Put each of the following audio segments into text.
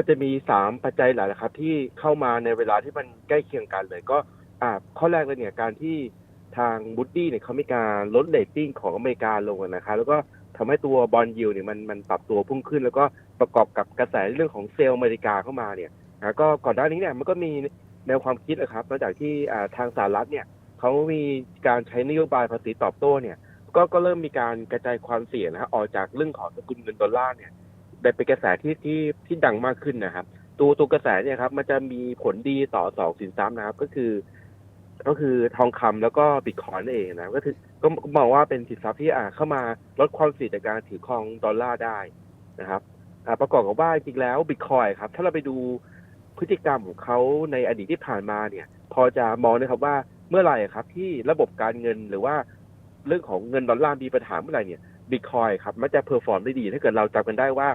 มันจะมีสามปัจจัยหลักนะครับที่เข้ามาในเวลาที่มันใกล้เคียงกันเลยก็อ่าข้อแรกเลยเนี่ยการที่ทางบูดดี้เนี่ยเขามีการลดเรตติ้งของอเมริกาลงนะครับแล้วก็ทำให้ตัวบอลยิวเนี่ยมันมันปรับตัวพุ่งขึ้น แล้วก็ประกอบกับกระแสเรื่องของเซลล์อเมริกาเข้ามาเนี่ยนะก็ก่อนหน้านี้เนี่ยมันก็มีแนวความคิดนะครับหลังจากที่อ่าทางสหรัฐเนี่ยเขามีการใช้นโยบายภาษีตอบโต้เนี่ยก็ก็เริ่มมีการกระจายความเสี่ยงนะฮะออกจากเรื่องของสกุลเงินดอลลาร์เนี่ย ได้เป็นกระแสที่ที่ที่ดังมากขึ้นนะครับ ตัวตัวกระแสเนี่ยครับมันจะมีผลดีต่อสองสินทรัพย์นะครับ ก็คือ ก็คือทองคำแล้วก็บิตคอยน์นั่นเองนะก็คือก็มองว่าเป็นสินทรัพย์ที่อ่าเข้ามาลดความเสี่ยงจากการถือครองดอลลาร์ได้นะครับอ่าประกอบกับว่าจริงแล้วบิตคอยนครับ ถ้าเราไปดูพฤติกรรมของเขาในอดีตที่ผ่านมาเนี่ย พอจะมองนะครับว่าเมื่อไหร่ครับ ที่ระบบการเงินหรือว่าเรื่องของเงินดอลลาร์มีปัญหาเมื่อไหร่เนี่ยบิตคอยครับมันจะเพอร์ฟอร์มได้ดี ถ้าเกิดเราจำกันได้ว่า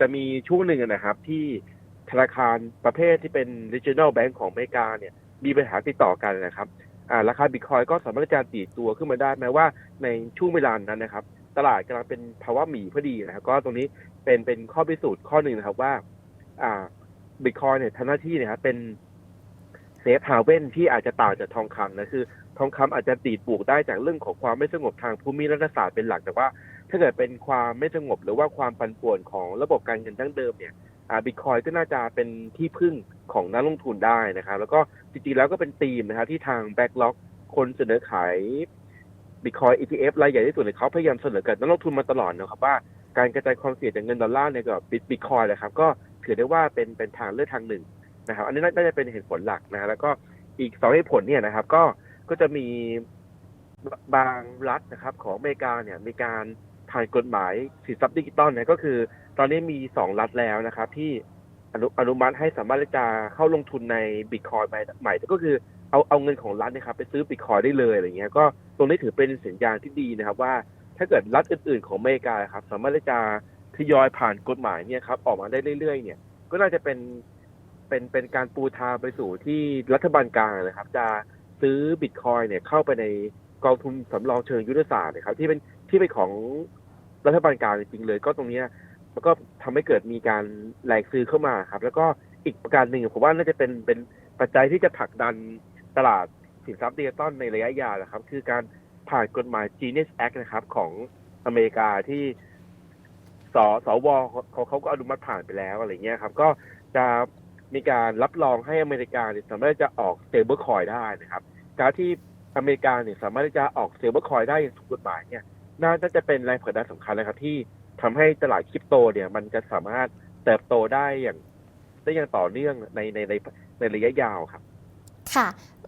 จะมีช่วงหนึ่งนะครับที่ธนาคารประเภทที่เป็น regional bank ของอเมริกาเนี่ยมีปัญหาติดต่อกันนะครับราคาบิตคอยก็สามารถจะตีตัวขึ้นมาได้แม้ว่าในช่วงเวลานั้นนะครับ ตลาดกำลังเป็นภาวะหมีพอดีนะครับ ก็ตรงนี้เป็นเป็นข้อพิสูจน์ข้อหนึ่งนะครับว่าบิตคอยเนี่ยทำหน้าที่เนะครับเป็นเซฟฮาเว่นที่อาจจะต่างจากทองคำนะคือ ทองคำอาจจะตีดปลูกได้จากเรื่องของความไม่สงบทางภูมิรัฐศาสตร์เป็นหลัก แต่ว่า ถ้าเกิดเป็นความไม่สงบหรือว่าความปั่นป่วนของระบบการเงินดั้งเดิมเนี่ยบิตคอยก็น่าจะเป็นที่พึ่งของนักลงทุนได้นะครับ แล้วก็จริงๆแล้วก็เป็นธีมนะครับที่ทางแบ็กล็อกคนเสนอขายบิตคอย ETF รายใหญ่ที่สุดเลยเขาพยายามเสนอกับนักลงทุนมาตลอดนะครับว่าการกระจายความเสี่ยงจากเงินดอลลาร์เนี่ยกับบิตคอยนะครับ ก็ถือได้ว่าเป็นเป็นทางเลือกทางหนึ่งนะครับ อันนี้น่าจะเป็นเหตุผลหลักนะฮะแล้วก็อีกสองเหตุผลเนี่ยนะครับ ก็ก็จะมีบางรัฐนะครับ ของอเมริกาเนี่ยมีการ ผ่านกฎหมายสินทรัพย์ดิจิตอลเนี่ยก็คือ ตอนนี้มีสองรัฐแล้วนะครับ ที่อนุอนุมัติให้สามารถที่จะเข้าลงทุนในบิตคอยใหม่ก็คือเอาเอาเงินของรัฐนะครับไปซื้อบิตคอยได้เลยอะไรเงี้ยก็ตรงนี้ถือเป็นสัญญาณที่ดีนะครับ ว่าถ้าเกิดรัฐอื่น ๆ ของอเมริกาครับ สามารถที่จะทยอยผ่านกฎหมายเนี่ยครับออกมาได้เรื่อย ๆ เนี่ย ก็น่าจะเป็นเป็นเป็นการปูทางไปสู่ที่รัฐบาลกลางนะครับ จะซื้อบิตคอยเนี่ยเข้าไปในกองทุนสำรองเชิงยุทธศาสตร์นะครับที่เป็นที่เป็นของ รัฐบาลกลางจริงๆเลย ก็ตรงเนี้ยมันก็ทำให้เกิดมีการแหลกซื้อเข้ามาครับ แล้วก็อีกประการหนึ่งผมว่าน่าจะเป็นเป็นปัจจัยที่จะผลักดันตลาดสินทรัพย์ดิจิตอลในระยะยาวนะครับ คือการผ่านกฎหมาย Genius Act นะครับ ของอเมริกาที่สสวเขาเขาก็อนุมัติผ่านไปแล้วอะไรเงี้ยครับ ก็จะมีการรับรองให้อเมริกาเนี่ยสามารถจะออกเซเบอร์คอยได้นะครับ การที่อเมริกาเนี่ยสามารถจะออกเซเบอร์คอยได้อย่างถูกกฎหมายเนี่ย น่าจะเป็นแรงผลักดันสำคัญนะครับที่ทำให้ตลาดคริปโตเนี่ย มันจะสามารถเติบโตได้อย่างได้อย่างต่อเนื่องในในในในระยะยาวครับ ค่ะ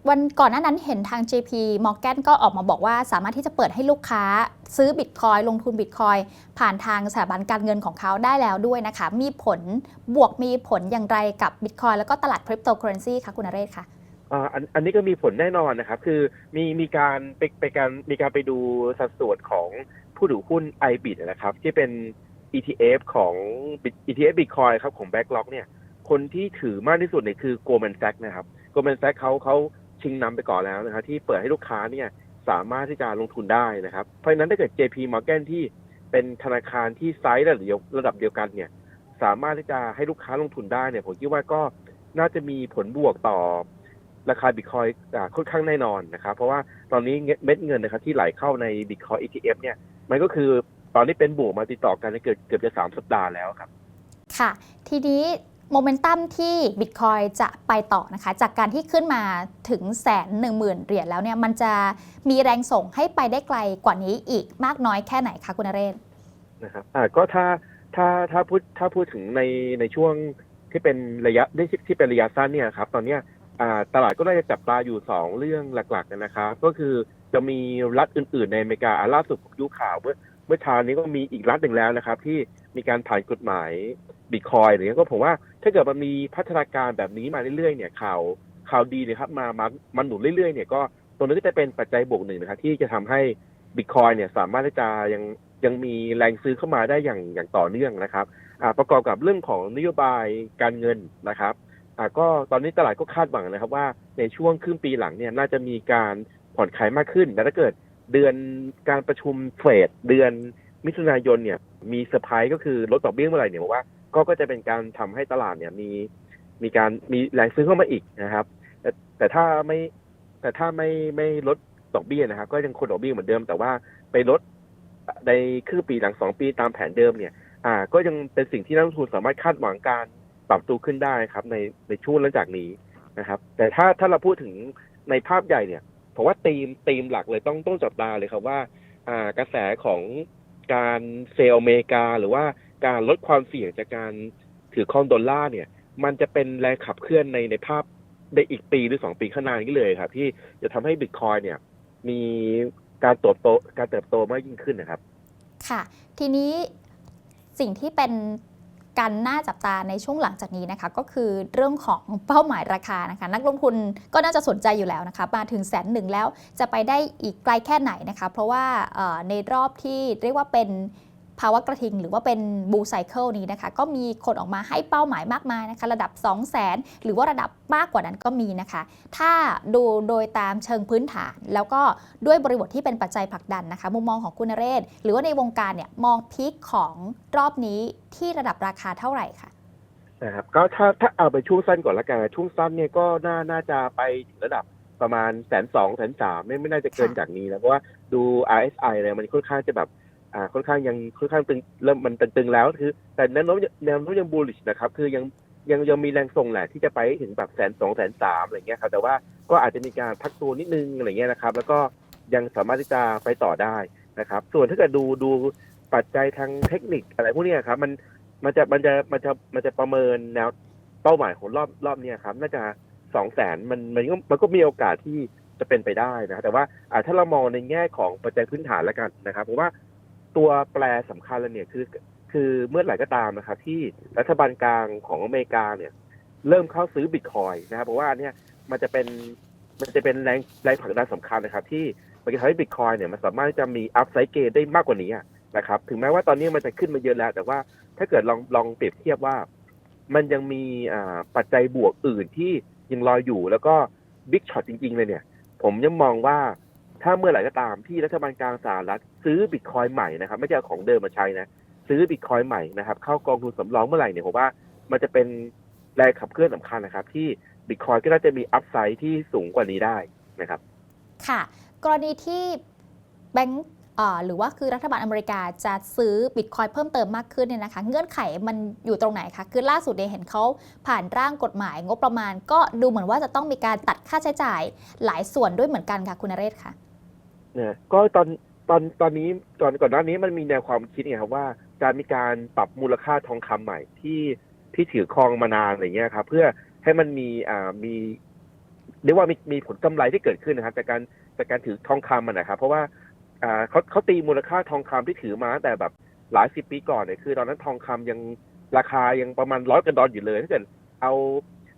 วันก่อนหน้านั้นเห็นทาง JP Morgan ก็ออกมาบอกว่าสามารถที่จะเปิดให้ลูกค้าซื้อบิตคอยลงทุนบิตคอยผ่านทางสถาบันการเงินของเขาได้แล้วด้วยนะคะ มีผลบวกมีผลอย่างไรกับบิตคอยแล้วก็ตลาดคริปโตเคอเรนซีคะคุณนเรศคะ อ่าอันอันนี้ก็มีผลแน่นอนนะครับ คือมีมีการไปไปการมีการไปดูสัดส่วนของผู้ถือหุ้น iBit นะครับ ที่เป็น ETF ของ ETF Bitcoin ครับของ Backlog เนี่ย คนที่ถือมากที่สุดเนี่ยคือ Goldman Sachs นะครับ Goldman Sachs เขาเขาชิงนำไปก่อนแล้วนะครับ ที่เปิดให้ลูกค้าเนี่ยสามารถที่จะลงทุนได้นะครับ เพราะฉะนั้นถ้าเกิด JP Morgan ที่เป็นธนาคารที่ไซส์ระดับเดียวระดับเดียวกันเนี่ย สามารถที่จะให้ลูกค้าลงทุนได้เนี่ยผมคิดว่าก็น่าจะมีผลบวกต่อ ราคาบิตคอยค่อนข้างแน่นอนนะครับ เพราะว่าตอนนี้เม็ดเงินนะครับที่ไหลเข้าในบิตคอย ETF เนี่ยมันก็คือตอนนี้เป็นบวกมาติดต่อกันเกือบเกือบจะสามสัปดาห์แล้วครับ ค่ะ ทีนี้โมเมนตัมที่บิตคอยจะไปต่อนะคะ จากการที่ขึ้นมาถึงแสนหนึ่งหมื่นเหรียญแล้วเนี่ยมันจะมีแรงส่งให้ไปได้ไกลกว่านี้อีกมากน้อยแค่ไหนคะคุณนเรศนะครับอ่าก็ถ้าถ้าถ้าพูดถ้าพูดถึงในในช่วงที่เป็นระยะที่ที่เป็นระยะสั้นเนี่ยครับ ตอนเนี้ยอ่า ตลาดก็น่าจะจับตาอยู่สองเรื่องหลักๆนะครับ ก็คือจะมีรัฐอื่นๆในอเมริกาล่าสุดผมดูข่าวเมื่อเมื่อเช้านี้ก็มีอีกรัฐหนึ่งแล้วนะครับ ที่มีการผ่านกฎหมายบิตคอยหรือย่างก็ผมว่าถ้าเกิดมันมีพัฒนาการแบบนี้มาเรื่อยๆเนี่ยข่าวข่าวดีนะครับมามามันหนุนเรื่อยๆเนี่ยก็ตรงนี้ก็จะเป็นปัจจัยบวกหนึ่งนะครับที่จะทำให้บิตคอยเนี่ยสามารถที่จะยังยังมีแรงซื้อเข้ามาได้อย่างอย่างต่อเนื่องนะครับประกอบกับเรื่องของนโยบายการเงินนะครับ อ่าก็ตอนนี้ตลาดก็คาดหวังนะครับว่าในช่วงครึ่งปีหลังเนี่ยน่าจะมีการผ่อนคลายมากขึ้น และถ้าเกิดเดือนการประชุมเฟดเดือนมิถุนายนเนี่ยมีเซอร์ไพรส์ก็คือลดดอกเบี้ยเมื่อไหร่เนี่ยบอกว่าก็ก็จะเป็นการทำให้ตลาดเนี่ยมีมีการมีแรงซื้อเข้ามาอีกนะครับ แต่แต่ถ้าไม่แต่ถ้าไม่ไม่ลดดอกเบี้ยนะครับก็ยังคงดอกเบี้ยเหมือนเดิม แต่ว่าไปลดในครึ่งปีหลังสองปีตามแผนเดิมเนี่ย อ่า ก็ยังเป็นสิ่งที่นักลงทุนสามารถคาดหวังการ ปรับตัวขึ้นได้ครับ ในในช่วงหลังจากนี้นะครับ แต่ถ้าถ้าเราพูดถึงในภาพใหญ่เนี่ยผมว่าธีมธีมหลักเลยต้องต้องจับตาเลยครับว่า อ่ากระแสของการเซลล์อเมริกา หรือว่าการลดความเสี่ยงจากการถือครองดอลลาร์เนี่ย มันจะเป็นแรงขับเคลื่อนในในภาพในอีกปีหรือสองปีข้างหน้านี้เลยครับ ที่จะทำให้บิตคอยเนี่ยมีการเติบโตการเติบโตมากยิ่งขึ้นนะครับ ค่ะ ทีนี้สิ่งที่เป็น การน่าจับตาในช่วงหลังจากนี้นะคะ ก็คือเรื่องของเป้าหมายราคานะคะ นักลงทุนก็น่าจะสนใจอยู่แล้วนะคะมาถึงแสนหนึ่งแล้วจะไปได้อีกไกลแค่ไหนนะคะ เพราะว่าในรอบที่เรียกว่าเป็น ภาวะกระทิง หรือว่าเป็นบูไซเคิลนี้นะคะก็มีคนออกมาให้เป้าหมายมากมายนะคะระดับ 2 0 0 0 0 0 หรือว่าระดับมากกว่านั้นก็มีนะคะ ถ้าดูโดยตามเชิงพื้นฐาน แล้วก็ด้วยบริบทที่เป็นปัจจัยผลักดันนะคะมุมมองของคุณนเรศ หรือว่าในวงการเนี่ยมองพีคของรอบนี้ที่ระดับราคาเท่าไหร่คะนะครับก็ถ้าถ้าเอาไปช่วงสั้นก่อนละกันช่วงสั้นเนี่ยก็น่าน่าจะไปถึงระดับประมาณแสนสองแสนสามไม่ไม่น่าจะเกินค่ะจากนี้นะเพราะว่าดู RSI อะไรมันค่อนข้างจะแบบ อ่าค่อนข้างยังค่อนข้างตึงเริ่มมันตึงๆแล้วคือ แต่แนวโน้มแนวโน้มยัง bullish นะครับ คือยังยังยังมีแรงส่งแหละที่จะไปถึงแบบแสนสองแสนสามอะไรเงี้ยครับ แต่ว่าก็อาจจะมีการพักตัวนิดนึงอะไรเงี้ยนะครับ แล้วก็ยังสามารถที่จะไปต่อได้นะครับ ส่วนถ้าเกิดดูดูปัจจัยทางเทคนิคอะไรพวกนี้ครับมันมันจะมันจะมันจะมันจะประเมินแนวเป้าหมายของรอบรอบนี้ครับ น่าจะสองแสนมันมันก็มันก็มีโอกาสที่จะเป็นไปได้นะแต่ว่าอ่าถ้าเรามองในแง่ของปัจจัยพื้นฐานแล้วกันนะครับผมว่า ตัวแปรสำคัญเลยเนี่ยคือคือเมื่อไหร่ก็ตามนะครับที่รัฐบาลกลางของอเมริกาเนี่ย เริ่มเข้าซื้อบิตคอยนะครับเพราะว่าเนี่ยมันจะเป็นมันจะเป็นแรงแรงผลักดันสำคัญนะครับ ที่มันจะทำให้บิตคอยเนี่ยมันสามารถจะมีอัพไซด์เกนได้มากกว่านี้นะครับ ถึงแม้ว่าตอนนี้มันจะขึ้นมาเยอะแล้ว แต่ว่าถ้าเกิดลองลองเปรียบเทียบว่า มันยังมีอ่าปัจจัยบวกอื่นที่ยังรออยู่ แล้วก็บิ๊กช็อตจริง ๆ เลยเนี่ย ผมยังมองว่า ถ้าเมื่อไหร่ก็ตามที่รัฐบาลกลางสหรัฐซื้อบิตคอยน์ใหม่นะครับ ไม่ใช่เอาของเดิมมาใช้นะ ซื้อบิตคอยน์ใหม่นะครับ เข้ากองทุนสำรองเมื่อไหร่เนี่ยผมว่ามันจะเป็นแรงขับเคลื่อนสำคัญนะครับ ที่บิตคอยน์ก็น่าจะมีอัพไซด์ที่สูงกว่านี้ได้นะครับ ค่ะ กรณีที่แบงก์หรือว่าคือรัฐบาลอเมริกาจะซื้อบิตคอยเพิ่มเติมมากขึ้นเนี่ยนะคะ เงื่อนไขมันอยู่ตรงไหนคะ คือล่าสุดเนี่ยเห็นเขาผ่านร่างกฎหมายงบประมาณ ก็ดูเหมือนว่าจะต้องมีการตัดค่าใช้จ่ายหลายส่วนด้วยเหมือนกันค่ะคุณนเรศค่ะ นี่ยก็ตอนตอนตอนนี้ก่อนก่อนหน้านี้มันมีแนวความคิดไงครับว่าการมีการปรับมูลค่าทองคำใหม่ที่ที่ถือครองมานานอะไรเงี้ยครับเพื่อให้มันมีอ่ามีเรียกว่ามีมีผลกำไรที่เกิดขึ้นนะครับจากการจากการถือทองคำมันนะครับ เพราะว่าอ่าเขาเขาตีมูลค่าทองคำที่ถือมาตั้งแต่แบบหลายสิบปีก่อนเนี่ยคือ ตอนนั้นทองคำยังราคายังประมาณร้อยกันดอลอยู่เลยถ้าเกิดเอา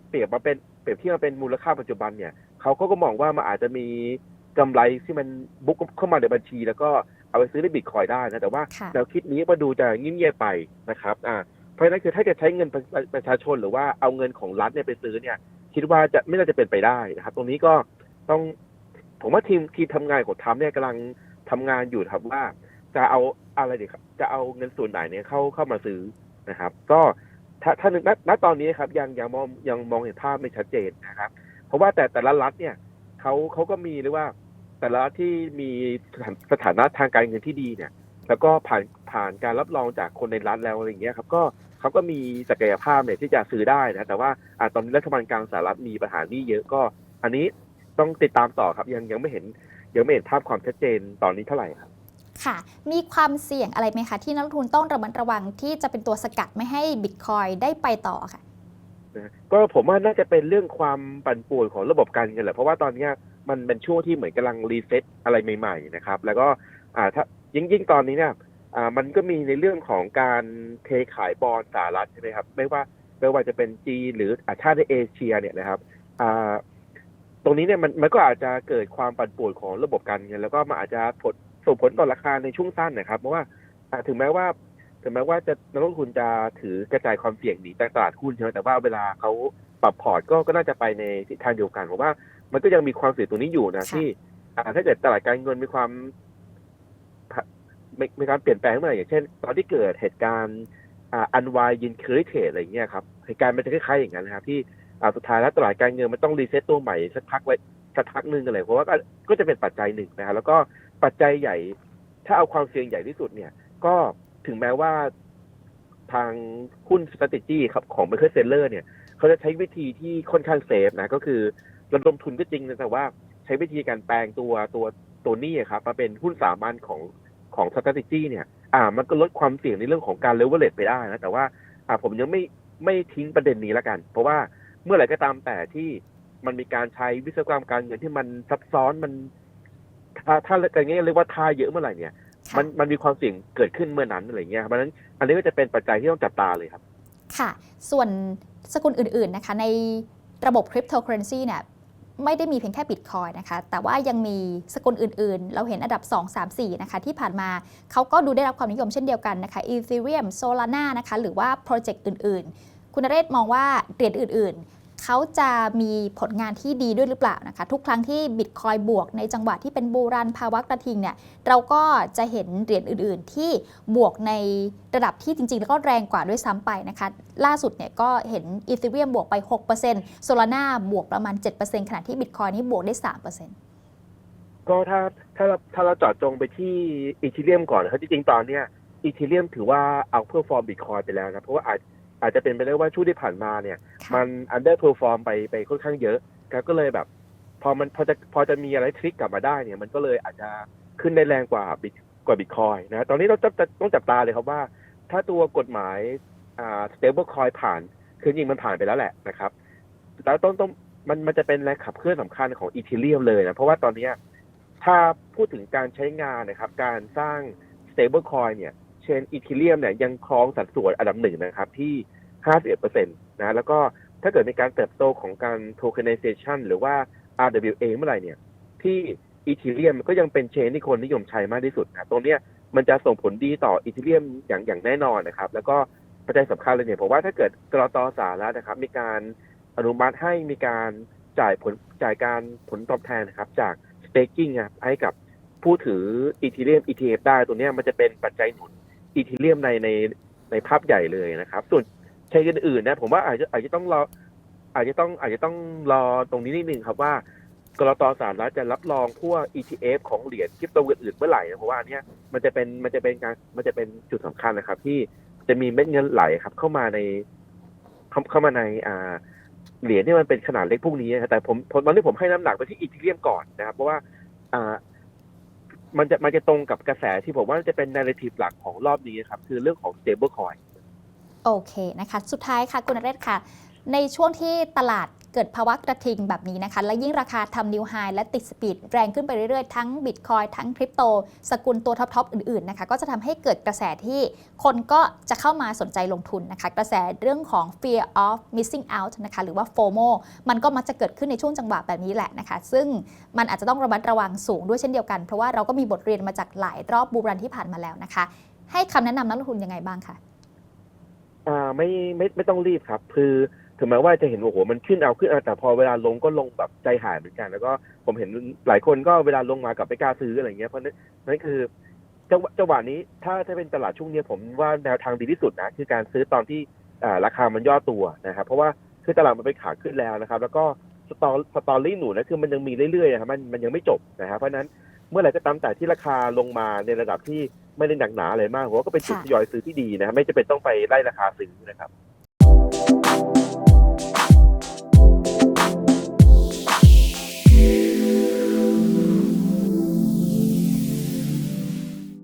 เปรียบมาเป็นเปรียบเทียบมาเป็นมูลค่าปัจจุบันเนี่ยเขาก็ก็มองว่ามันอาจจะมี กำไรที่มันบุกเข้ามาในบัญชี แล้วก็เอาไปซื้อในบิตคอยได้นะแต่ว่าค่ะแนวคิดนี้มาดูจะเงียบๆไปนะครับอ่าเพราะฉะนั้นคือถ้าจะใช้เงินประประชาชนหรือว่าเอาเงินของรัฐเนี่ยไปซื้อเนี่ย คิดว่าจะไม่น่าจะเป็นไปได้นะครับ ตรงนี้ก็ต้องผมว่าทีมทีมทำงานของทรัมป์เนี่ยกำลังทำงานอยู่ครับว่าจะเอาอะไรดีครับ จะเอาเงินส่วนไหนเนี่ยเข้าเข้ามาซื้อนะครับ ก็ถ้าถ้าณณตอนนี้ครับยังยังมองยังมองเห็นภาพไม่ชัดเจนนะครับ เพราะว่าแต่แต่ละรัฐเนี่ย เขาเขาก็มีเรียว่า แต่ละที่มีสถานสถานะทางการเงินที่ดีเนี่ย แล้วก็ผ่านผ่านการรับรองจากคนในรัฐแล้วอะไรอย่างเงี้ยครับก็เขาก็มีศักยภาพเนี่ยที่จะซื้อได้นะแต่ว่าอ่าตอนนี้รัฐบาลกลางสหรัฐมีปัญหานี้เยอะก็ อันนี้ต้องติดตามต่อครับยังยังไม่เห็นยังไม่เห็นภาพความชัดเจนตอนนี้เท่าไหร่ครับค่ะ มีความเสี่ยงอะไรไหมคะ ที่นักลงทุนต้องระมัดระวังที่จะเป็นตัวสกัดไม่ให้บิตคอยได้ไปต่อค่ะ นะก็ผมว่าน่าจะเป็นเรื่องความปั่นป่วนของระบบการเงินแหละเพราะว่าตอนนี้มันเป็นช่วงที่เหมือนกำลังรีเซ็ตอะไรใหม่ๆนะครับ แล้วก็อ่าถ้ายิ่งยิ่งตอนนี้เนี่ยอ่ามันก็มีในเรื่องของการเทขายบอลสหรัฐใช่ไหมครับ ไม่ว่าไม่ว่าจะเป็นจีนหรืออาชาติในเอเชียเนี่ยนะครับอ่าตรงนี้เนี่ยมันมันก็อาจจะเกิดความปั่นป่วนของระบบการเงินแล้วก็มันอาจจะผลส่งผลต่อราคาในช่วงสั้นนะครับ เพราะว่าถึงแม้ว่า ถึงแม้ว่าจะนักลงทุนจะถือกระจายความเสี่ยงหนีจากตลาดหุ้นใช่ไหมแต่ว่าเวลาเขาปรับพอร์ตก็ก็น่าจะไปในทิศทางเดียวกันเพราะว่า มันก็ยังมีความเสี่ยงตรงนี้อยู่นะค่ะที่อ่าถ้าเกิดตลาดการเงินมีความมีมีการเปลี่ยนแปลงเมื่อไหร่อย่างเช่น ตอนที่เกิดเหตุการณ์อ่าอันวายยินเคอร์เทรดอะไรเงี้ยครับเหตุการณ์มันจะคล้ายๆอย่างนั้นนะครับที่อ่าสุดท้ายแล้วตลาดการเงินมันต้องรีเซ็ตตัวใหม่สักพักไว้สักพักหนึ่งอะไรเพราะว่าก็ก็จะเป็นปัจจัยหนึ่งนะครับแล้วก็ปัจจัยใหญ่ ถ้าเอาความเสี่ยงใหญ่ที่สุดเนี่ย ก็ ถึงแม้ว่าทางหุ้น strategy ครับของ m บ r k e t Seller เนี่ยเขาจะใช้วิธีที่ค่อนข้างเซฟนะ ก็คือระดมทุนก็จริงนะแต่ว่าใช้วิธีการแปลงตัวตัวตัวนี้ครับมาเป็นหุ้นสามัญของของ strategy เนี่ย อ่า มันก็ลดความเสี่ยงในเรื่องของการ leverage ไปได้นะ แต่ว่า อ่าผมยังไม่ไม่ทิ้งประเด็นนี้ล้วกัน เพราะว่าเมื่อไหร่ก็ตามแต่ที่มันมีการใช้วิศวกรรมการเงินที่มันซับซ้อนมัน ถ้าถ้าอย่างเงี้ยเรียกว่าท่าเยอะเมื่อไหร่เนี่ย มันมันมีความเสี่ยงเกิดขึ้นเมื่อนั้นอะไรเงี้ยเพราะฉะนั้นอันนี้ก็จะเป็นปัจจัยที่ต้องจับตาเลยครับ ค่ะ ส่วนสกุลอื่น ๆ นะคะ ในระบบคริปโตเคอเรนซีเนี่ยไม่ได้มีเพียงแค่บิตคอยนะคะ แต่ว่ายังมีสกุลอื่น ๆ เราเห็นอันดับ 2 3 4 นะคะ ที่ผ่านมาเขาก็ดูได้รับความนิยมเช่นเดียวกันนะคะ Ethereum Solana นะคะ หรือว่าโปรเจกต์อื่น ๆ คุณนเรศมองว่าเหรียญอื่น ๆ เขาจะมีผลงานที่ดีด้วยหรือเปล่านะคะ ทุกครั้งที่บิตคอยบวกในจังหวะที่เป็นบูรันภาวะกระทิงเนี่ยเราก็จะเห็นเหรียญอื่น ๆ ที่บวกในระดับที่จริงๆ แล้วก็แรงกว่าด้วยซ้ำไปนะคะ ล่าสุดเนี่ยก็เห็นอีเ e เรียมบวกไป 6% Solana บวกประมาณ 7%ขณะที่ Bitcoin นี่บวกได้ 3%ก็ถ้าถ้าเราถ้าเราเจอดจงไปที่อีทีเรียมก่อนนะครับจริงๆตอนเนี้ยอีทีเรียมถือว่าเอาเพอร์ฟอร์มบิตคอยไปแล้วนะเพราะว่าอาจ อาจจะเป็นไปได้ว่าช่วงที่ผ่านมาเนี่ยค่ะมันอันเดอร์เพอร์ฟอร์มไปไปค่อนข้างเยอะครับก็เลยแบบ พอมันพอจะพอจะมีอะไรทริกกลับมาได้เนี่ย มันก็เลยอาจจะขึ้นได้แรงกว่าบิตกว่าบิตคอยนะ ตอนนี้เราจะต้องจับตาเลยครับว่า ถ้าตัวกฎหมายอ่า stable coin ผ่าน คือจริงๆมันผ่านไปแล้วแหละนะครับ แล้วต้องต้องมันมันจะเป็นแรงขับเคลื่อนสำคัญของอีเทเรียมเลยนะ เพราะว่าตอนเนี้ยถ้าพูดถึงการใช้งานนะครับ การสร้าง stable coin เนี่ย เชนอีเทเรียมเนี่ยยังครองสัดส่วนอันดับหนึ่งนะครับที่ 51%นะแล้วก็ถ้าเกิดมีการเติบโตของการ tokenization หรือว่า RWA เมื่อไหร่เนี่ย ที่อีเทเรียมก็ยังเป็นเชนที่คนนิยมใช้มากที่สุดนะตรงเนี้ยมันจะส่งผลดีต่ออีเทเรียมอย่างอย่างแน่นอนนะครับ แล้วก็ปัจจัยสำคัญเลยเนี่ยผมว่าถ้าเกิดกรอตสหรัฐนะครับ มีการอนุมัติให้มีการจ่ายผลจ่ายการผลตอบแทนนะครับ จาก staking อะให้กับผู้ถืออีเทเรียม ETF ได้ตัวเนี้ยมันจะเป็นปัจจัยหนุน อีเทเรียมในในในภาพใหญ่เลยนะครับ ส่วนเชนอื่นๆนะผมว่าอาจจะอาจจะต้องรออาจจะต้องอาจจะต้องรอตรงนี้นิดนึงครับว่ากรตสหรัฐจะรับรองพวก ETF ของเหรียญคริปโตอื่นๆเมื่อไหร่นะเพราะว่าอันเนี้ยมันจะเป็นมันจะเป็นการมันจะเป็นจุดสำคัญนะครับ ที่จะมีเม็ดเงินไหลครับ เข้ามาในเข้าเข้ามาในอ่าเหรียญที่มันเป็นขนาดเล็กพวกนี้นะครับแต่ผมตอนนี้ผมให้น้ำหนักไปที่อีเทเรียมก่อนนะครับ เพราะว่าอ่า มันจะมันจะตรงกับกระแสที่ผมว่าจะเป็นนาร์ทีฟหลักของรอบนี้ครับ คือเรื่องของ stable coin โอเคนะคะ สุดท้ายค่ะคุณนเรศค่ะ ในช่วงที่ตลาด เกิดภาวะกระทิงแบบนี้นะคะ และยิ่งราคาทำนิวไฮและติดสปีดแรงขึ้นไปเรื่อยๆ ทั้งบิตคอยทั้งคริปโต สกุลตัวท็อปๆอื่นๆนะคะก็จะทำให้เกิดกระแสที่คนก็จะเข้ามาสนใจลงทุนนะคะ กระแสเรื่องของ fear of missing out นะคะหรือว่า FOMO มันก็มักจะเกิดขึ้นในช่วงจังหวะแบบนี้แหละนะคะ ซึ่งมันอาจจะต้องระมัดระวังสูงด้วยเช่นเดียวกัน เพราะว่าเราก็มีบทเรียนมาจากหลายรอบบูรันที่ผ่านมาแล้วนะคะ ให้คำแนะนำนักลงทุนยังไงบ้างคะอ่าไม่ไม่ไม่ต้องรีบครับ คือ ถึงแม้ว่าจะเห็นว่าโอ้โหมันขึ้นเอาขึ้นเอาแต่พอเวลาลงก็ลงแบบใจหายเหมือนกัน แล้วก็ผมเห็นหลายคนก็เวลาลงมากลับไม่กล้าซื้ออะไรเงี้ยเพราะนั่นนั่นคือจังหวะจังหวะนี้ถ้าถ้าเป็นตลาดช่วงเนี้ยผมว่าแนวทางดีที่สุดนะคือการซื้อตอนที่อ่าราคามันย่อตัวนะครับเพราะว่าคือตลาดมันไปขาขึ้นแล้วนะครับ แล้วก็สตอสตอรี่หนูนะคือมันยังมีเรื่อยๆนะครับมันมันยังไม่จบนะครับเพราะฉะนั้นเมื่อไหร่ก็ตามแต่ที่ราคาลงมาในระดับที่ไม่ได้หนักหนาอะไรมากผมว่าก็เป็นจุดค่ะทยอยซื้อที่ดีนะครับไม่จะเป็นต้องไปไล่ราคาซื้อนะครับ